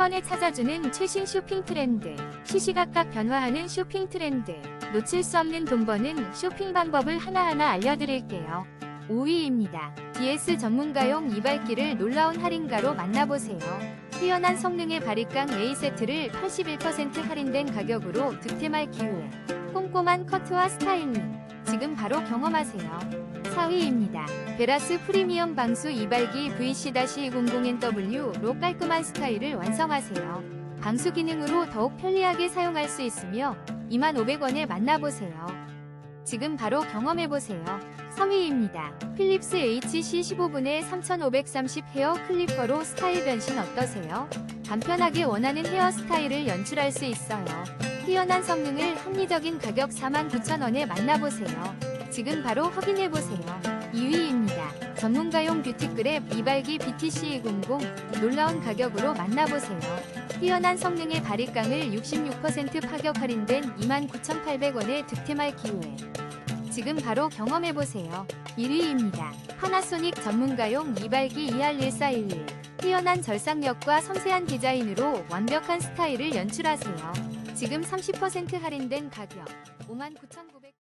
번에 찾아주는 최신 쇼핑 트렌드, 시시각각 변화하는 쇼핑 트렌드, 놓칠 수 없는 돈 버는 쇼핑 방법을 하나하나 알려드릴게요. 5위입니다. DS 전문가용 이발기를 놀라운 할인가로 만나보세요. 뛰어난 성능의 바리깡 A 세트를 81% 할인된 가격으로 득템할 기회. 꼼꼼한 커트와 스타일링. 지금 바로 경험하세요. 4위입니다. 베라스 프리미엄 방수 이발기 VC-200NW로 깔끔한 스타일을 완성하세요. 방수 기능으로 더욱 편리하게 사용할 수 있으며 25,500원에 만나보세요. 지금 바로 경험해보세요. 3위입니다. 필립스 HC 15분의 3530 헤어 클리퍼로 스타일 변신 어떠세요? 간편하게 원하는 헤어 스타일을 연출할 수 있어요. 뛰어난 성능을 합리적인 가격 49,000원에 만나보세요. 지금 바로 확인해보세요. 2위입니다. 전문가용 뷰티그랩 이발기 BTC200 놀라운 가격으로 만나보세요. 뛰어난 성능의 바리깡을 66% 파격 할인된 29,800원에 득템할 기회. 지금 바로 경험해보세요. 1위입니다. 파나소닉 전문가용 이발기 ER1411 뛰어난 절삭력과 섬세한 디자인으로 완벽한 스타일을 연출하세요. 지금 30% 할인된 가격 59,900원